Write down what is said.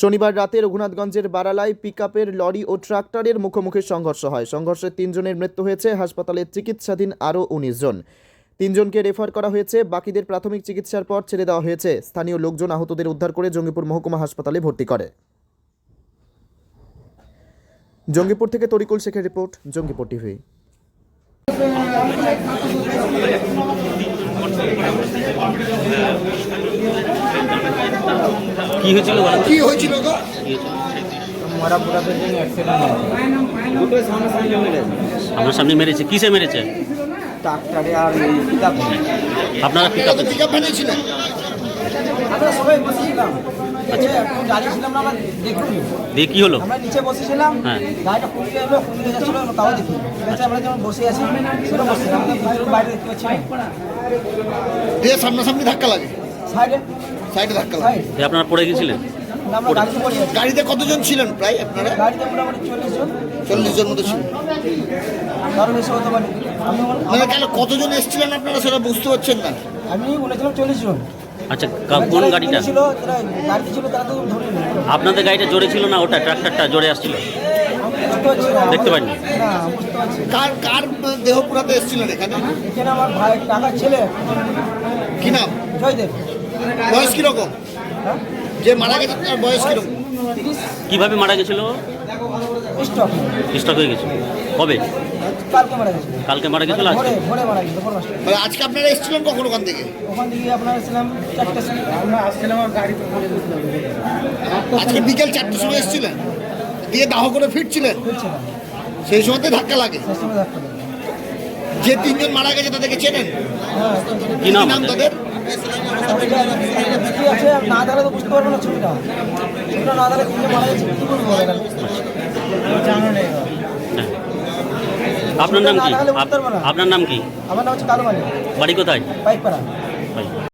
শনিবার রাতে রঘুনাথগঞ্জের বারালায় পিকআপের লরি ও ট্রাক্টরের মুখোমুখি সংঘর্ষ হয়। সংঘর্ষে তিনজনের মৃত্যু হয়েছে, হাসপাতালে চিকিৎসাধীন আরও উনিশ জন। তিনজনকে রেফার করা হয়েছে, বাকিদের প্রাথমিক চিকিৎসার পর ছেড়ে দেওয়া হয়েছে। স্থানীয় লোকজন আহতদের উদ্ধার করে জঙ্গিপুর মহকুমা হাসপাতালে ভর্তি করে। জঙ্গিপুর থেকে তরিকুল শেখের রিপোর্ট, জঙ্গিপুর টিভি। কি হয়েছিল কি হয়েছিল তো অ্যাক্সিডেন্ট সামনে সামনে মেরেছে আমার সামনে মেরেছে কিসে মেরেছে? ট্রাক্টরে আর পিকআপ আপনারা পিকআপে পিকআপ ভেনেছিলেন আমরা সবাই বসেছিলাম। আচ্ছা। ছিলাম না আমরা কি হলো? নিচে বসেছিলাম হ্যাঁ। বসে আছি সেটা বাইরে সামনাসামনি ধাক্কা লাগে। সাইডে? সাইডে ধাক্কা লাগে। আপনারা পড়ে গেছিলেন? আমরা গাড়িতে পড়ে আছি গাড়িতে কতজন ছিলেন প্রায় আপনারা? গাড়িতে মোটামুটি চল্লিশ জন। চল্লিশ জন মতো ছিল কারও বেশি হতে পারে। আমি বল- মানে কেন কতজন এসেছিলেন আপনারা সেটা বুঝতে পারছেন না। আমি বলেছিলাম চল্লিশ জন। আচ্ছা কা- কোন যারা গাড়িটা? ছিল তারা গাড়িতে ছিল তারা তো ধরে নিল। আপনাদের গাড়িটা জোরে ছিল না ওটা ট্রাক্টরটা জোরে আসছিল? দেখতে পাইনি? কার কার দেহ পুরাতে এসেছিলেন এখানে এখানে আমার ভাই টাকার ছেলে। কি নাম? জয়দেব। বয়স কীরকম? হ্যাঁ? যে মারা গেছে তার বয়স কীরকম? কীভাবে মারা গেছিল? স্টক। স্টক হয়ে গেছিল। কবে? কালকে মারা গেছে কালকে মারা গেছিল আজকে? ভোরে মারা মানে আজকে আপনারা এসেছিলেন কখন ওখান থেকে? ওখান থেকে আপনার ছিলাম চারটে আমরা আসছিলাম আমার গাড়ি আজকে বিকেল চারটের সময় এসেছিলেন? দিয়ে দাহ করে ফিরছিলেন? সেই সময়তে ধাক্কা লাগে। সময় যে তিনজন মারা গেছে তাদেরকে চেনেন? হ্যাঁ। কি নাম? নাম তাদের? হ্যাঁ। আপনার নাম কি। আপনার নাম কি? আমার নাম হচ্ছে কালু বাড়ি কোথায়? বাইক পাড়া বাড়ি।